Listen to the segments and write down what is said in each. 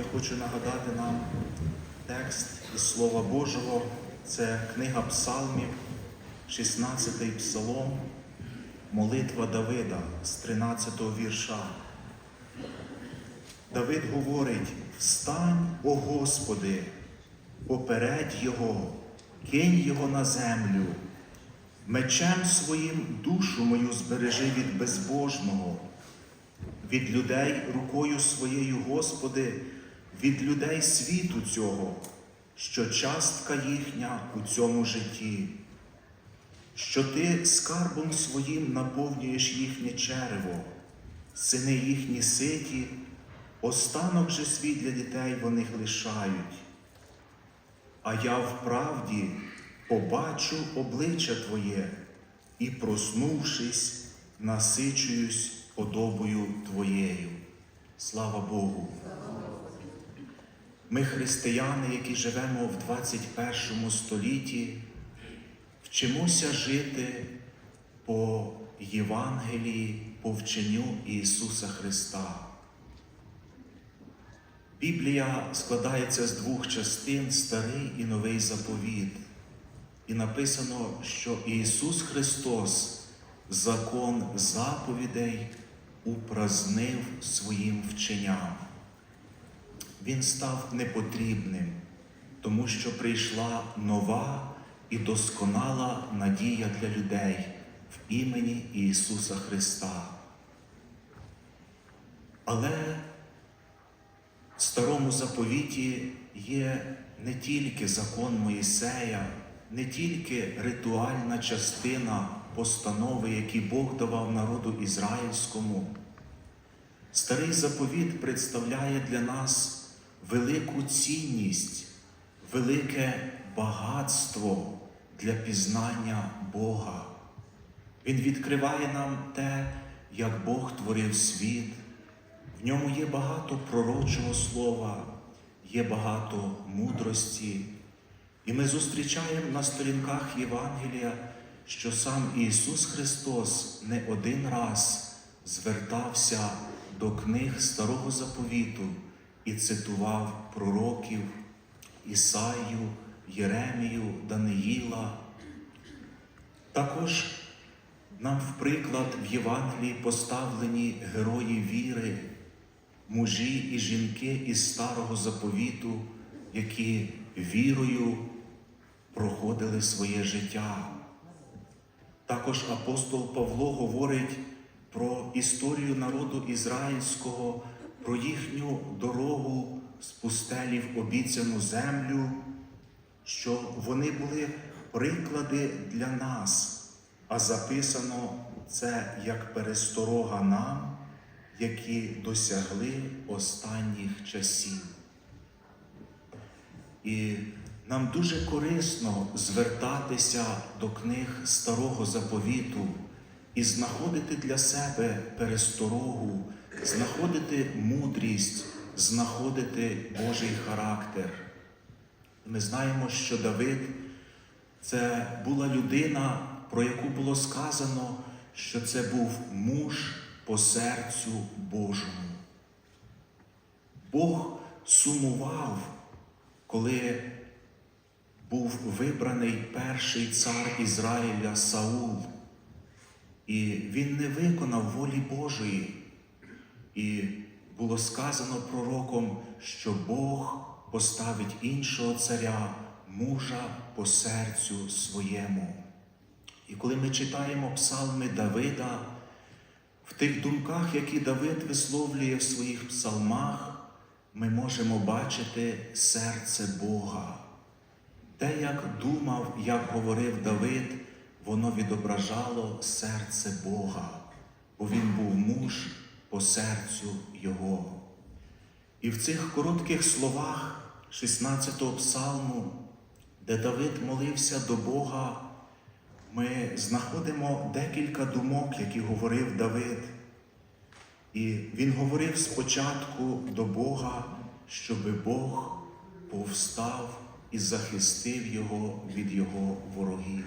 я хочу нагадати нам текст із Слова Божого. Це книга Псалмів, 16 псалом, молитва Давида з 13 вірша. Давид говорить: Встань, о Господи, попередь Його, кинь Його на землю, мечем своїм душу мою збережи від безбожного, від людей рукою своєю, Господи, від людей світу цього, що частка їхня у цьому житті, що Ти скарбом своїм наповнюєш їхнє черево, сини їхні ситі, останок же свій для дітей вони лишають. А я вправді побачу обличчя Твоє і, проснувшись, насичуюсь подобою Твоєю. Слава Богу! Ми, християни, які живемо в 21 столітті, вчимося жити по Євангелії, по вченню Ісуса Христа. Біблія складається з двох частин старий і новий заповіт. І написано, що Ісус Христос закон заповідей упразнив своїм вченням. Він став непотрібним, тому що прийшла нова і досконала надія для людей в імені Ісуса Христа. Але в старому заповіті є не тільки закон Моїсея, не тільки ритуальна частина постанови, які Бог давав народу ізраїльському. Старий заповіт представляє для нас велику цінність, велике багатство для пізнання Бога. Він відкриває нам те, як Бог творив світ. В ньому є багато пророчого слова, є багато мудрості. І ми зустрічаємо на сторінках Євангелія, що сам Ісус Христос не один раз звертався до книг Старого Заповіту і цитував пророків Ісаю, Єремію, Даниїла. Також нам в приклад в Євангелії поставлені герої віри, мужі і жінки із старого заповіту, які вірою проходили своє життя. Також апостол Павло говорить про історію народу ізраїльського, про їхню дорогу з пустелі в обіцяну землю, що вони були приклади для нас, а записано це як пересторога нам, які досягли останніх часів. І нам дуже корисно звертатися до книг Старого Заповіту і знаходити для себе пересторогу, знаходити мудрість, знаходити Божий характер. Ми знаємо, що Давид це була людина, про яку було сказано, що це був муж по серцю Божому. Бог сумував, коли був вибраний перший цар Ізраїля Саул, і він не виконав волі Божої. І було сказано пророком, що Бог поставить іншого царя, мужа по серцю своєму. І коли ми читаємо псалми Давида, в тих думках, які Давид висловлює в своїх псалмах, ми можемо бачити серце Бога. Те, як думав, як говорив Давид, воно відображало серце Бога, бо він був муж по серцю Його. І в цих коротких словах 16-го псалму, де Давид молився до Бога, ми знаходимо декілька думок, які говорив Давид. І він говорив спочатку до Бога, щоб Бог повстав і захистив його від його ворогів.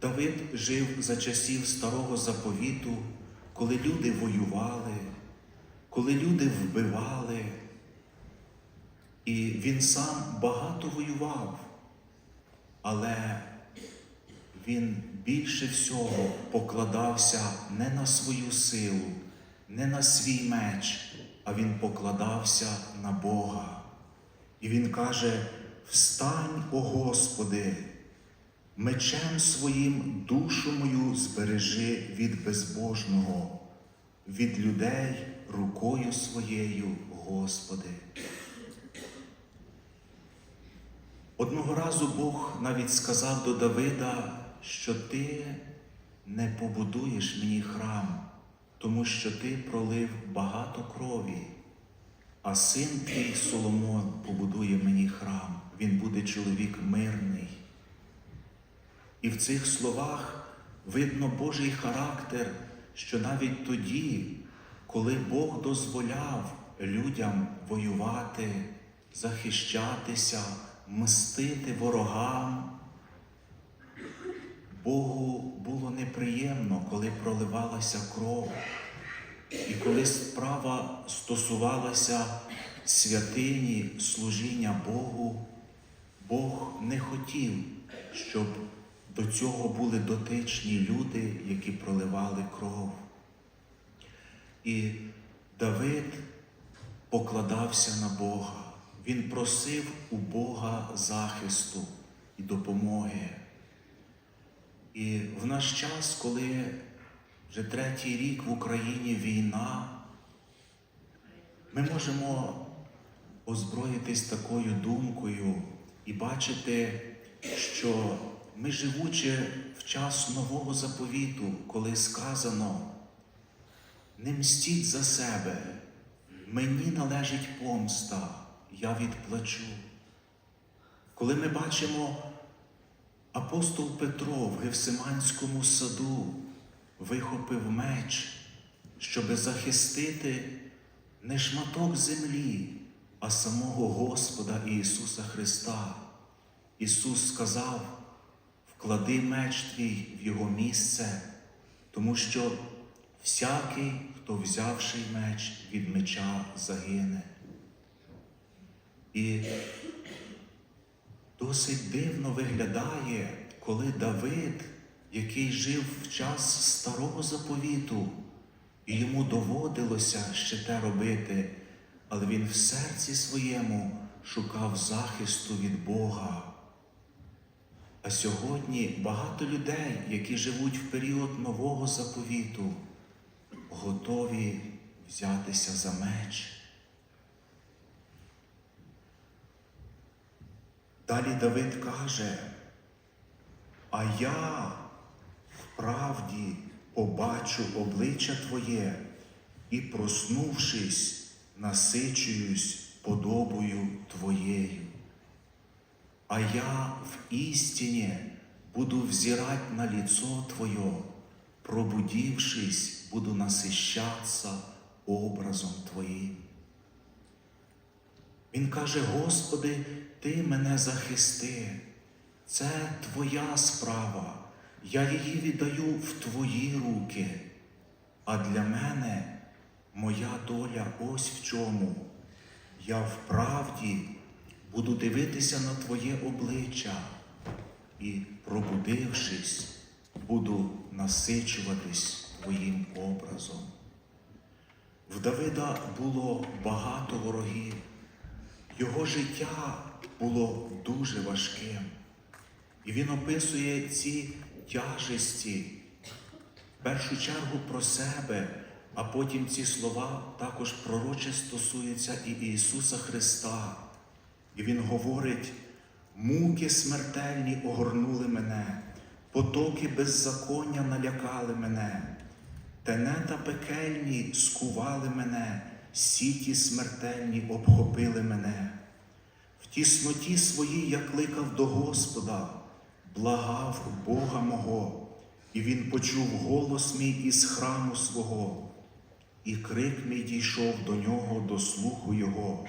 Давид жив за часів старого заповіту, коли люди воювали, коли люди вбивали, І він сам багато воював, але він більше всього покладався не на свою силу, не на свій меч, а він покладався на Бога. І він каже: Встань, о Господи, мечем своїм душу мою збережи від безбожного, від людей рукою своєю, Господи. Одного разу Бог навіть сказав до Давида, що ти не побудуєш мені храм, тому що ти пролив багато крові, а син твій Соломон побудує мені храм, він буде чоловік мирний. І в цих словах видно Божий характер, що навіть тоді, коли Бог дозволяв людям воювати, захищатися, мстити ворогам, Богу було неприємно, коли проливалася кров. І коли справа стосувалася святині служіння Богу, Бог не хотів, щоб до цього були дотичні люди, які проливали кров. І Давид покладався на Бога. Він просив у Бога захисту і допомоги. І в наш час, коли вже третій рік в Україні війна, ми можемо озброїтись такою думкою і бачити, що ми живучи в час нового заповіту, коли сказано, не мстіть за себе, мені належить помста, я відплачу. Коли ми бачимо апостол Петро в Гевсиманському саду вихопив меч, щоби захистити не шматок землі, а самого Господа Ісуса Христа. Ісус сказав, вклади меч твій в Його місце, тому що всякий, хто взявши меч від меча, загине. І досить дивно виглядає, коли Давид, який жив в час старого заповіту, і йому доводилося ще те робити, але він в серці своєму шукав захисту від Бога. А сьогодні багато людей, які живуть в період нового заповіту, готові взятися за меч. Далі Давид каже, а я вправді побачу обличчя Твоє і, проснувшись, насичуюсь подобою Твоєю. А я в істині буду взирать на лицо Твое, пробудившись, буду насищаться образом Твоїм. Він каже, Господи, Ти мене захисти, це Твоя справа, я її віддаю в Твої руки, а для мене моя доля ось в чому. Я вправді буду дивитися на Твоє обличчя і, пробудившись, буду насичуватись Твоїм образом. В Давида було багато ворогів. Його життя було дуже важким. І він описує ці тяжесті, в першу чергу про себе, а потім ці слова також пророче стосуються і Ісуса Христа. І Він говорить, муки смертельні огорнули мене, потоки беззаконня налякали мене, тенета пекельні скували мене, сіті смертельні обхопили мене. В тісноті своїй я кликав до Господа, благав Бога мого, і Він почув голос мій із храму свого, і крик мій дійшов до нього, до слуху Його.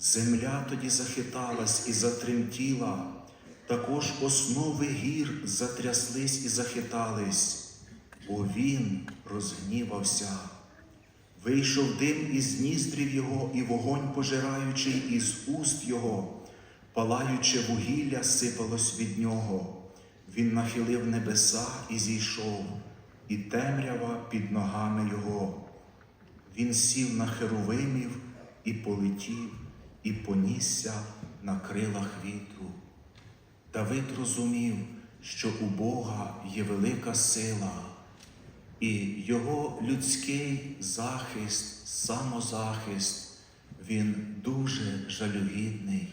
Земля тоді захиталась і затремтіла, також основи гір затряслись і захитались, бо він розгнівався. Вийшов дим із ніздрів його, і вогонь пожираючий із уст його, палаюче вугілля сипалось від нього. Він нахилив небеса і зійшов, і темрява під ногами його. Він сів на херовимів і полетів, і понісся на крилах вітру. Давид розумів, що у Бога є велика сила, і його людський захист, самозахист, він дуже жалюгідний,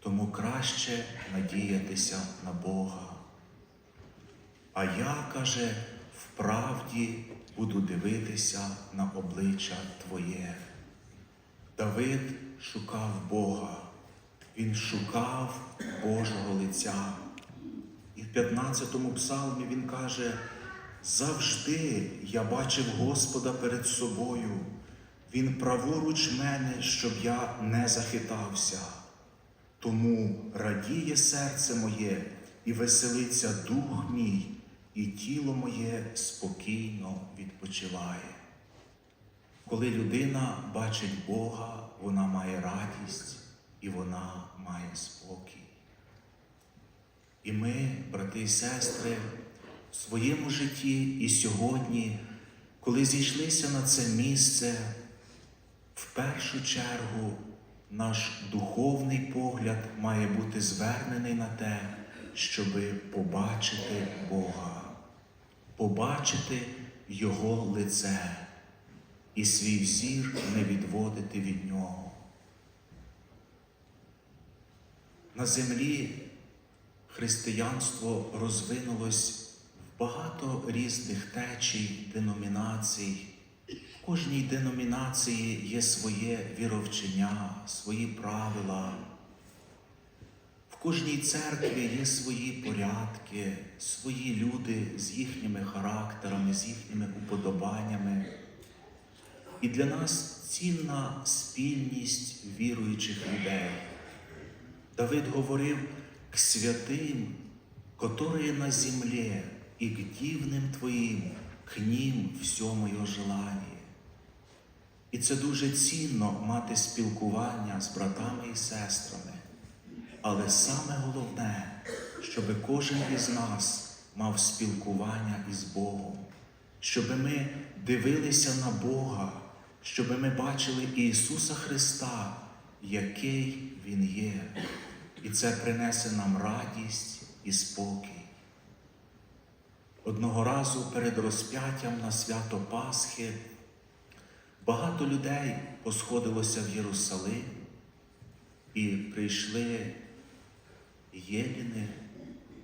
тому краще надіятися на Бога. А я, каже, вправді буду дивитися на обличчя Твоє. Давид шукав Бога, він шукав Божого лиця. І в 15-му псалмі він каже: завжди я бачив Господа перед собою, Він праворуч мене, щоб я не захитався. Тому радіє серце моє і веселиться дух мій, і тіло моє спокійно відпочиває. Коли людина бачить Бога, вона має радість і вона має спокій. І ми, брати і сестри, в своєму житті і сьогодні, коли зійшлися на це місце, в першу чергу наш духовний погляд має бути звернений на те, щоби побачити Бога, побачити Його лице і свій взір не відводити від нього. На землі християнство розвинулось в багато різних течій, деномінацій. В кожній деномінації є своє віровчення, свої правила. В кожній церкві є свої порядки, свої люди з їхніми характерами, з їхніми уподобаннями. І для нас цінна спільність віруючих людей. Давид говорив к святым, которые на земле, и к дивним Твоїм, к ним все моє желання. І це дуже цінно мати спілкування з братами і сестрами. Але саме головне, щоб кожен із нас мав спілкування із Богом, щоб ми дивилися на Бога, щоб ми бачили Ісуса Христа, який Він є. І це принесе нам радість і спокій. Одного разу перед розп'яттям на свято Пасхи багато людей посходилося в Єрусалим і прийшли єліни,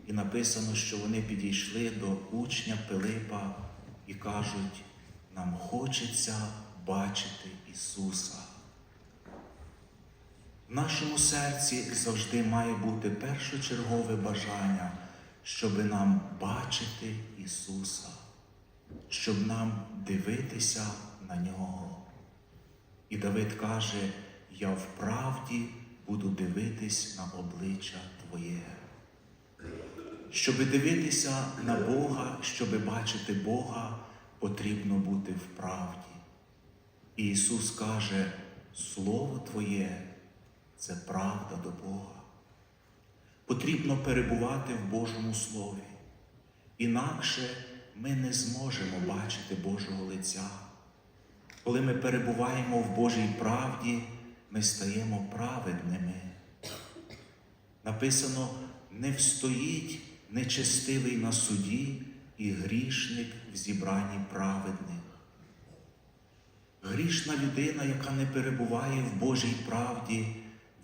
і написано, що вони підійшли до учня Пилипа і кажуть, нам хочеться бачити Ісуса. В нашому серці завжди має бути першочергове бажання, щоб нам бачити Ісуса, щоб нам дивитися на Нього. І Давид каже: Я вправді буду дивитись на обличчя Твоє. Щоб дивитися на Бога, щоб бачити Бога, потрібно бути в правді. Ісус каже, Слово Твоє це правда до Бога. Потрібно перебувати в Божому Слові. Інакше ми не зможемо бачити Божого лиця. Коли ми перебуваємо в Божій правді, ми стаємо праведними. Написано, не встоїть нечестивий на суді і грішник в зібранні праведних. Грішна людина, яка не перебуває в Божій правді,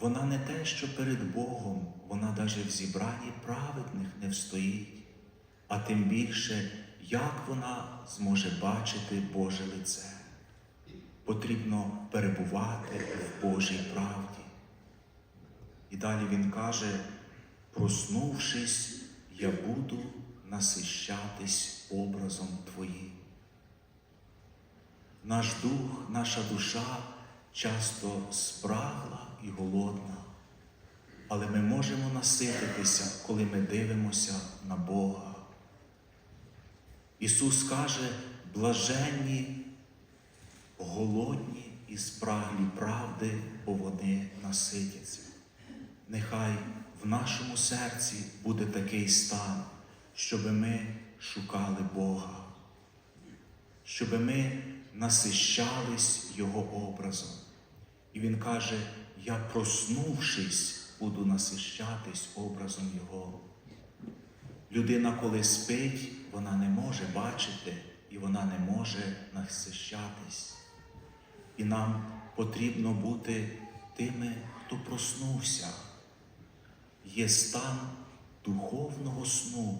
вона не те, що перед Богом, вона навіть в зібранні праведних не встоїть, а тим більше, як вона зможе бачити Боже лице. Потрібно перебувати в Божій правді. І далі він каже, проснувшись, я буду насищатись образом Твоїм. Наш дух, наша душа часто спрагла і голодна, але ми можемо насититися, коли ми дивимося на Бога. Ісус каже, блаженні голодні і спраглі правди, бо вони наситяться. Нехай в нашому серці буде такий стан, щоб ми шукали Бога, щоб ми насищались Його образом. І Він каже: я проснувшись, буду насищатись образом Його. Людина, коли спить, вона не може бачити і вона не може насищатись. І нам потрібно бути тими, хто проснувся. Є стан духовного сну.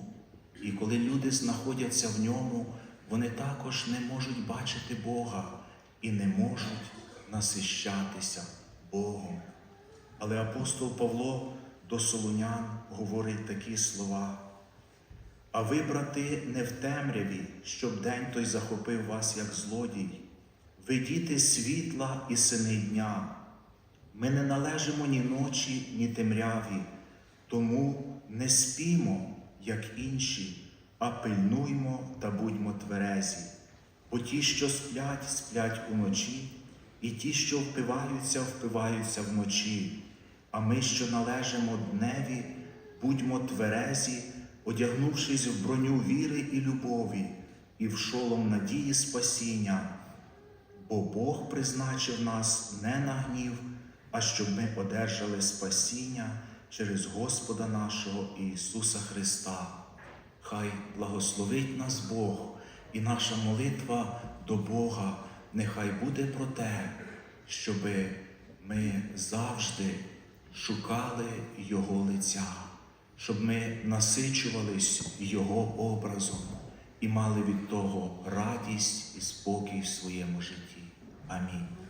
І коли люди знаходяться в ньому, вони також не можуть бачити Бога і не можуть насищатися Богом. Але апостол Павло до Солунян говорить такі слова. А ви, брати, не в темряві, щоб день той захопив вас, як злодій. Ви діти світла і сини дня. Ми не належимо ні ночі, ні темряві, тому не спімо, як інші, а пильнуймо та будьмо тверезі. Бо ті, що сплять, сплять уночі, і ті, що впиваються, впиваються вночі. А ми, що належимо дневі, будьмо тверезі, одягнувшись в броню віри і любові, і в шолом надії спасіння. Бо Бог призначив нас не на гнів, а щоб ми одержали спасіння через Господа нашого Ісуса Христа. Хай благословить нас Бог і наша молитва до Бога нехай буде про те, щоби ми завжди шукали Його лиця, щоб ми насичувались Його образом і мали від того радість і спокій в своєму житті. Амінь.